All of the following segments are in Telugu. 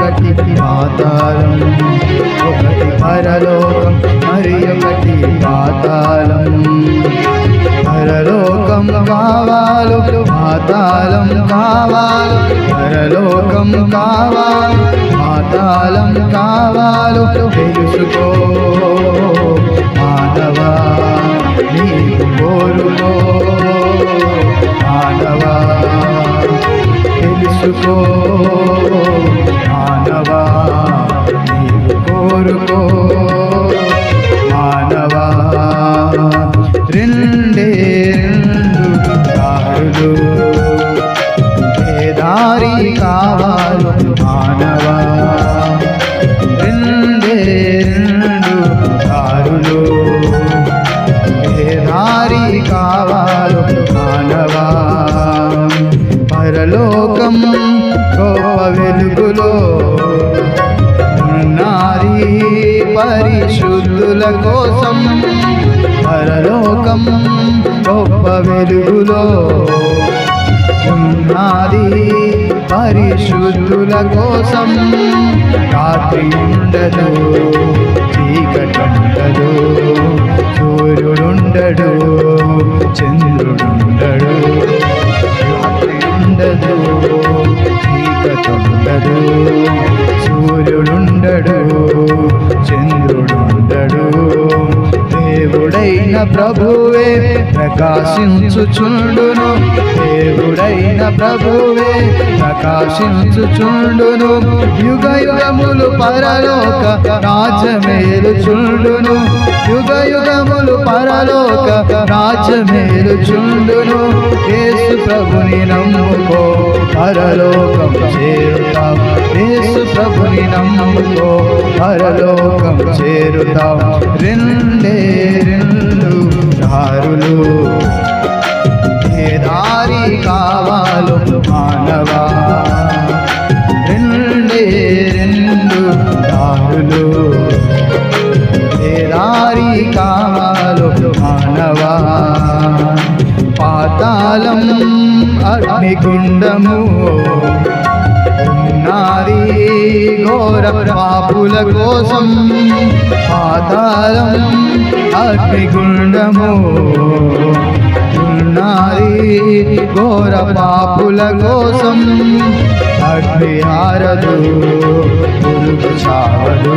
మరి ఒకటి పాతాళం ఒకటి పరలోకం మరి ఒకటి పాతాళం. పరలోకం కావాలు పాతాళం కావాలు. పరలోకం కావాలు పాతాళం కావాలు. తెలుసుకో మాధవా నీకు కోరుకో మాధవా తెలుసుకో. కావాలు మానవా? రెండే రెండు దారులు. ఏ దారి కావాలు మానవా? పరలోకం గొప్ప వెలుగులో నారీ పరిశుద్ధుల కోసం. పరలోకం గొప్ప వెలుగులో ఉన్నది పరిశుద్ధుల కోసం. రాత్రి ఉండదు చీకటుండదు సూర్యుడుండడు చంద్రుడుండడు. రాత్రి ఉండదు చీకటుండదు సూర్యుడుండడు. దేవుడైన ప్రభువే ప్రకాశించుచుండును. దేవుడైన ప్రభువే ప్రకాశించుచుండును. యుగ యుగములు పరలోక రాజమేలు చుండును యుగ యుగములు పరలోక రాజమేలు చుండును యేసు ప్రభుని నమ్ముకో పరలోకం చేరుతాం. యేసు ప్రభుని నమ్ముకో పరలోకం చేరుతాం. రెండు దారులు ఏ దారి కావాలో మానవా? రెండే రెండు దారులు. ఏ దారి కావాలో మానవా? పాతాళం అగ్నిగుండము. ఉన్నది ఘోర పాపుల కోసం పాతాళం అగ్నిగుండము. ఉన్నది ఘోర పాపుల కోసం అగ్ని ఆరదు పురుగు చావదు.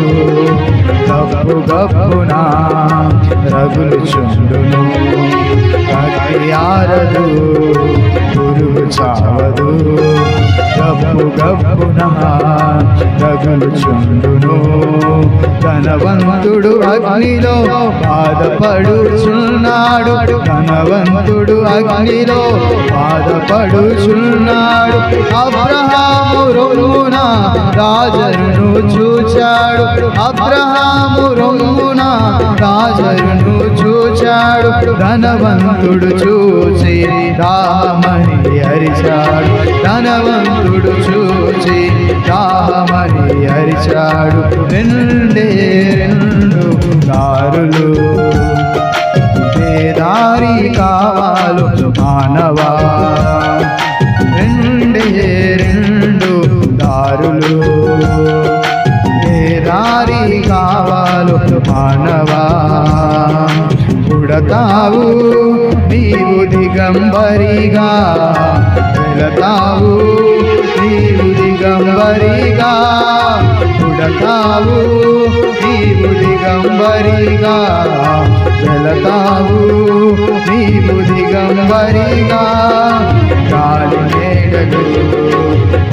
గప్పు గప్పున రగులు చుండును. అగ్ని ఆరదు గురువు చావదు. గబ్బు గప్పున రగులు చుండును. ధనవంతుడు అగ్నిలో బాధపడుచున్నాడు. ధనవంతుడు అగ్నిలో బాధపడుచున్నాడు. అబ్రహాము రొమ్మున రాజరును చూచాడు. అబ్రహాము రొమ్మున రాజరును చూచాడు. ధనవంతుడు చూసి రామని అరిచాడు. ధనవంతుడు చూచి రామని అరిచాడు. రెండే రెండు దారులు. ఏ దారి కావాలు మానవా? వెళతావు నీవు దిగంబరిగా వెళతావు నీవు దిగంబరిగా పుడతావు నీవు దిగంబరిగా వెళతావు నీవు దిగంబరిగా గాలి నేడలు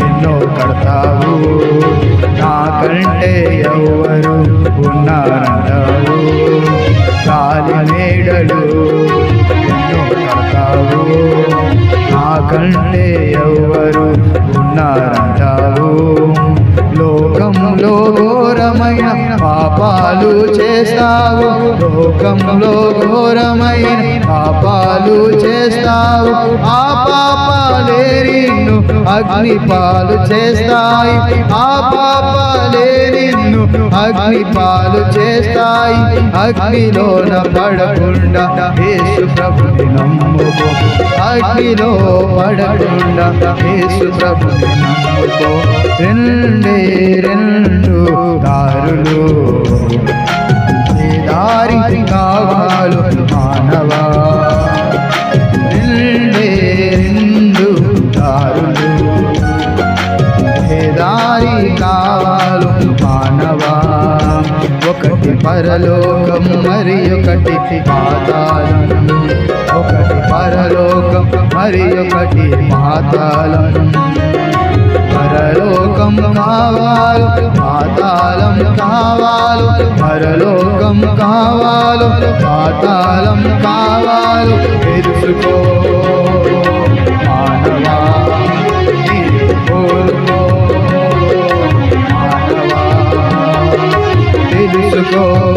ఎన్నో కడతావు నాకంటే ఎవరు ఉన్నారంటావు? గాలి నేడు ఎన్నో కడతావు నాకంటే ఎవరు ఉన్నారంటావు. లోకంలో ఘోరమైన పాపాలు చేస్తావు. లోకంలో ఘోరమైన పాపాలు చేస్తావు. ఆ పాపాలే నిన్ను అగ్ని పాలు చేస్తాయి. ఆ పాప అగ్ని పాలు చేస్తాయి. అగ్నిలోన పడకుండా యేసు ప్రభుని నమ్ముకో. అగ్నిలో పడకుండా యేసు ప్రభుని నమ్ముకో. రెండే రెండు దారులు. దారి కా ఒకటి పరలోకం మరి ఒకటి పాతాళం. ఒకటి పరలోకం మరి ఒకటి పాతాళం. పరలోకం కావాలు పాతాళం కావాలు. పరలోకం కావాలు పాతాళం కావాలు. తెలుసుకో. গো